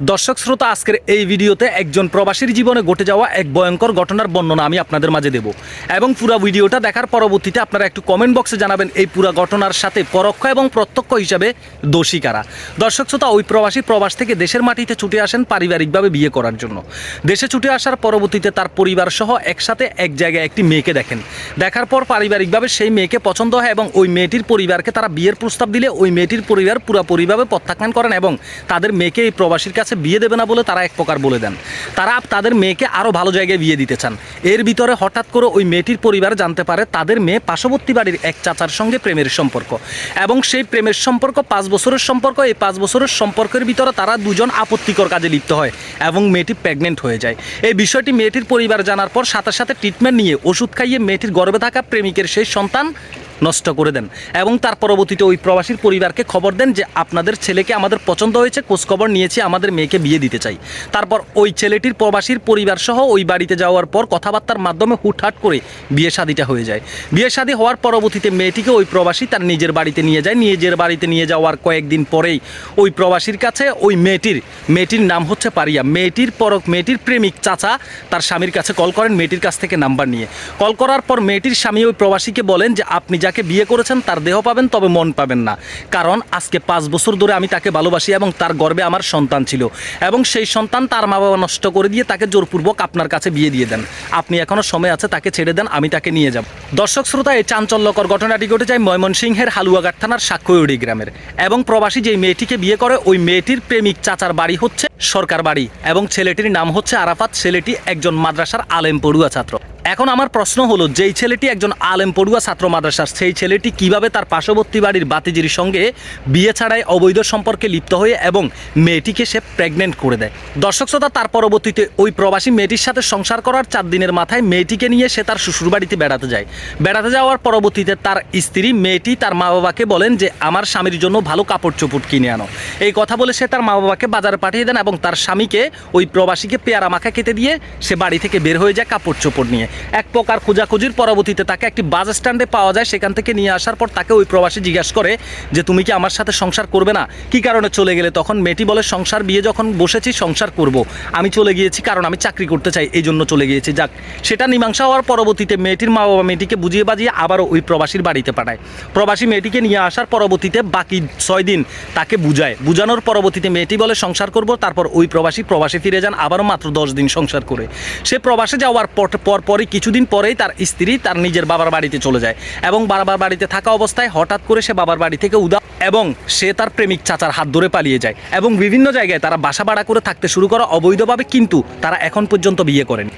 দর্শক শ্রোতা, আজকের এই ভিডিওতে একজন প্রবাসীর জীবনে ঘটে যাওয়া এক ভয়ঙ্কর ঘটনার বর্ণনা আমি আপনাদের মাঝে দেব। এবং পুরো ভিডিওটা দেখার পরবর্তীতে আপনারা একটু কমেন্ট বক্সে জানাবেন এই পুরো ঘটনার সাথে পরোক্ষ এবং প্রত্যক্ষ হিসাবে দোষী কারা। দর্শক শ্রোতা, ওই প্রবাসী প্রবাস থেকে দেশের মাটিতে ছুটে আসেন পারিবারিকভাবে বিয়ে করার জন্য। দেশে ছুটে আসার পরবর্তীতে তার পরিবার সহ একসাথে এক জায়গায় একটি মেয়েকে দেখেন। দেখার পর পারিবারিকভাবে সেই মেয়েকে পছন্দ হয় এবং ওই মেয়েটির পরিবারকে তারা বিয়ের প্রস্তাব দিলে ওই মেয়েটির পরিবার পুরোপুরিভাবে প্রত্যাখ্যান করেন এবং তাদের মেয়েকে এই প্রবাসীর কাছে বিয়ে দেবে না বলে তারা এক প্রকার বলে দেন। তারা তাদের মেয়েকে আরও ভালো জায়গায় বিয়ে দিতে চান। এর ভিতরে হঠাৎ করে ওই মেয়েটির পরিবার জানতে পারে তাদের মেয়ে পার্শ্ববর্তী বাড়ির এক চাচার সঙ্গে প্রেমের সম্পর্ক। এবং সেই প্রেমের সম্পর্ক পাঁচ বছরের সম্পর্ক, এই পাঁচ বছরের সম্পর্কের ভিতরে তারা দুজন আপত্তিকর কাজে লিপ্ত হয় এবং মেয়েটি প্রেগনেন্ট হয়ে যায়। এই বিষয়টি মেয়েটির পরিবার জানার পর সাথে সাথে ট্রিটমেন্ট নিয়ে ওষুধ খাইয়ে মেয়েটির গর্ভে থাকা প্রেমিকের সেই সন্তান নষ্ট করে দেন। এবং তার পরবর্তীতে ওই প্রবাসীর পরিবারকে খবর দেন যে আপনাদের ছেলেকে আমাদের পছন্দ হয়েছে, খোঁজখবর নিয়েছি, আমাদের মেয়েকে বিয়ে দিতে চাই। তারপর ওই ছেলেটির প্রবাসীর পরিবার সহ ওই বাড়িতে যাওয়ার পর কথাবার্তার মাধ্যমে হুটহাট করে বিয়ে শাদিটা হয়ে যায়। বিয়ে শাদী হওয়ার পরবর্তীতে মেয়েটিকে ওই প্রবাসী তার নিজের বাড়িতে নিয়ে যায়। নিজের বাড়িতে নিয়ে যাওয়ার কয়েকদিন পরেই ওই প্রবাসীর কাছে ওই মেয়েটির মেয়েটির নাম হচ্ছে পারিয়া। মেয়েটির পর, মেয়েটির প্রেমিক চাচা তার স্বামীর কাছে কল করেন, মেয়েটির কাছ থেকে নাম্বার নিয়ে। কল করার পর মেয়েটির স্বামী ওই প্রবাসীকে বলেন যে, আপনি যাকে বিয়ে করেছেন, তার দেহ পাবেন, তবে মন পাবেন না। কারণ আজকে পাঁচ বছর ধরে আমি তাকে ভালোবাসি এবং তার গর্বে আমার সন্তান ছিল। এবং সেই সন্তান তার মা বাবা নষ্ট করে দিয়ে তাকে জোরপূর্বক আপনার কাছে বিয়ে দিয়ে দেন। আপনি এখনও সময় আছে তাকে ছেড়ে দেন, আমি তাকে নিয়ে যাব। দর্শক শ্রোতা, এই চাঞ্চল্যকর ঘটনাটি ঘটে যায় ময়মনসিংহের হালুয়াঘাট থানার সাক্ষয়ুড়ি গ্রামের। এবং প্রবাসী যেই মেয়েটিকে বিয়ে করে, ওই মেয়েটির প্রেমিক চাচার বাড়ি হচ্ছে সরকার বাড়ি এবং ছেলেটির নাম হচ্ছে আরাফাত। ছেলেটি একজন মাদ্রাসার আলেম পড়ুয়া ছাত্র। এখন আমার প্রশ্ন হলো, যেই ছেলেটি একজন আলেম পড়ুয়া ছাত্র মাদ্রাসার, সেই ছেলেটি কীভাবে তার পার্শ্ববর্তী বাড়ির বাতিজির সঙ্গে বিয়ে ছাড়াই অবৈধ সম্পর্কে লিপ্ত হয়ে এবং মেয়েটিকে সে প্রেগনেন্ট করে দেয়? দর্শক শ্রোতা, তার পরবর্তীতে ওই প্রবাসী মেয়েটির সাথে সংসার করার চার দিনের মাথায় মেয়েটিকে নিয়ে সে তার শ্বশুর বাড়িতে বেড়াতে যায়। বেড়াতে যাওয়ার পরবর্তীতে তার স্ত্রী মেয়েটি তার মা বাবাকে বলেন যে, আমার স্বামীর জন্য ভালো কাপড় চোপড় কিনে আনো। এই কথা বলে সে তার মা বাবাকে বাজারে পাঠিয়ে দেন এবং তার স্বামীকে ওই প্রবাসীকে পেয়ারা মাখা কেটে দিয়ে সে বাড়ি থেকে বের হয়ে যায় কাপড় চোপড় নিয়ে। এক প্রকার খোঁজাখুঁজির পরবর্তীতে তাকে একটি বাস স্ট্যান্ডে পাওয়া যায়। সেখান থেকে নিয়ে আসার পর তাকে ওই প্রবাসী জিজ্ঞাসা করে যে, তুমি কি আমার সাথে সংসার করবে না? কি কারণে চলে গেলে? তখন মেয়েটি বলে, সংসার বিয়ে যখন বসেছি, সংসার করব। আমি চলে গিয়েছি কারণ আমি চাকরি করতে চাই, এই জন্য চলে গিয়েছি। যাক, সেটা মীমাংসা হওয়ার পরবর্তীতে মেয়েটির মা বাবা মেয়েটিকে বুঝিয়ে বাজিয়ে আবারও ওই প্রবাসীর বাড়িতে পাঠায়। প্রবাসী মেয়েটিকে নিয়ে আসার পরবর্তীতে বাকি ছয় দিন তাকে বুঝায়। বুঝানোর পরবর্তীতে মেয়েটি বলে, সংসার করব। তারপর ওই প্রবাসী প্রবাসী ফিরে যান, আবারও মাত্র দশ দিন সংসার করে। সে প্রবাসে যাওয়ার পর পর পরই কিছুদিন পরেই তার স্ত্রী তার নিজের বাবার বাড়িতে চলে যায় এবং বাবার বাড়িতে থাকা অবস্থায় হঠাৎ করে সে বাবার বাড়ি থেকে উদা এবং সে তার প্রেমিক চাচার হাত ধরে পালিয়ে যায় এবং বিভিন্ন জায়গায় তারা বাসা ভাড়া করে থাকতে শুরু করা অবৈধভাবে কিন্তু তারা এখন পর্যন্ত বিয়ে করেন।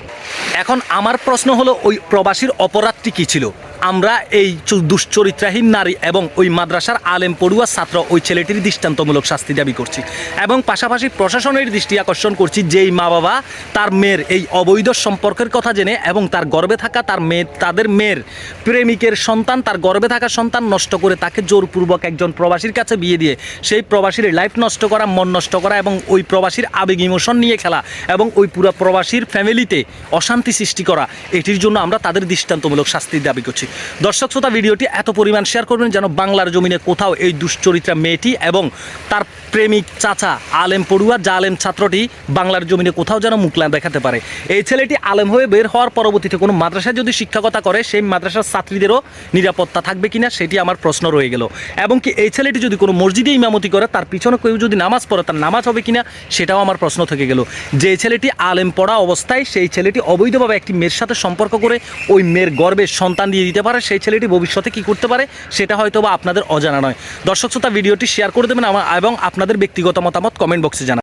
এখন আমার প্রশ্ন হলো, ওই প্রবাসীর অপরাধটি কী ছিল? আমরা এই দুশ্চরিত্রাহীন নারী এবং ওই মাদ্রাসার আলেম পড়ুয়া ছাত্র ওই ছেলেটির দৃষ্টান্তমূলক শাস্তি দাবি করছি এবং পাশাপাশি প্রশাসনের দৃষ্টি আকর্ষণ করছি যেই মা বাবা, তার মেয়ের এই অবৈধ সম্পর্কের কথা জেনে এবং তার গর্বে থাকা তার মেয়ে, তাদের মেয়ের প্রেমিকের সন্তান, তার গর্বে থাকা সন্তান নষ্ট করে তাকে জোরপূর্বক একজন প্রবাসীর কাছে বিয়ে দিয়ে সেই প্রবাসীর লাইফ নষ্ট করা, মন নষ্ট করা এবং ওই প্রবাসীর আবেগ ইমোশন নিয়ে খেলা এবং ওই পুরো প্রবাসীর ফ্যামিলিতে অশান্তি সৃষ্টি করা, এটির জন্য আমরা তাদের দৃষ্টান্তমূলক শাস্তির দাবি করছি। দর্শক শ্রোতা, ভিডিওটি এত পরিমাণ শেয়ার করবেন যেন বাংলার জমিনে কোথাও এই দুশ্চরিত্রা মেয়েটি এবং তার প্রেমিক চাচা আলেম পড়ুয়া, যা আলেম ছাত্রটি বাংলার জমিনে কোথাও যেন মুখলা দেখাতে পারে। এই ছেলেটি আলেম হয়ে বের হওয়ার পরবর্তীতে কোনো মাদ্রাসায় যদি শিক্ষকতা করে, সেই মাদ্রাসার ছাত্রীদেরও নিরাপত্তা থাকবে কিনা সেটি আমার প্রশ্ন রয়ে গেল। এবং কি এই ছেলেটি যদি কোনো মসজিদে ইমামতি করে, তার পিছনে কেউ যদি নামাজ পড়ে, তার নামাজ হবে কিনা সেটাও আমার প্রশ্ন থেকে গেল। যে ছেলেটি আলেম পড়া অবস্থায়, সেই ছেলেটি অবৈধভাবে একটি মেয়ের সাথে সম্পর্ক করে ওই মেয়ের গর্বে সন্তান দিয়ে দিতে পারে সেই ছেলেটি ভবিষ্যতে কি করতে পারে, সেটা হয়তো বা আপনাদের অজানা নয়। দর্শক শ্রোতা, ভিডিওটি শেয়ার করে দেবেন এবং আপনাদের ব্যক্তিগত মতামত কমেন্ট বক্সে জানান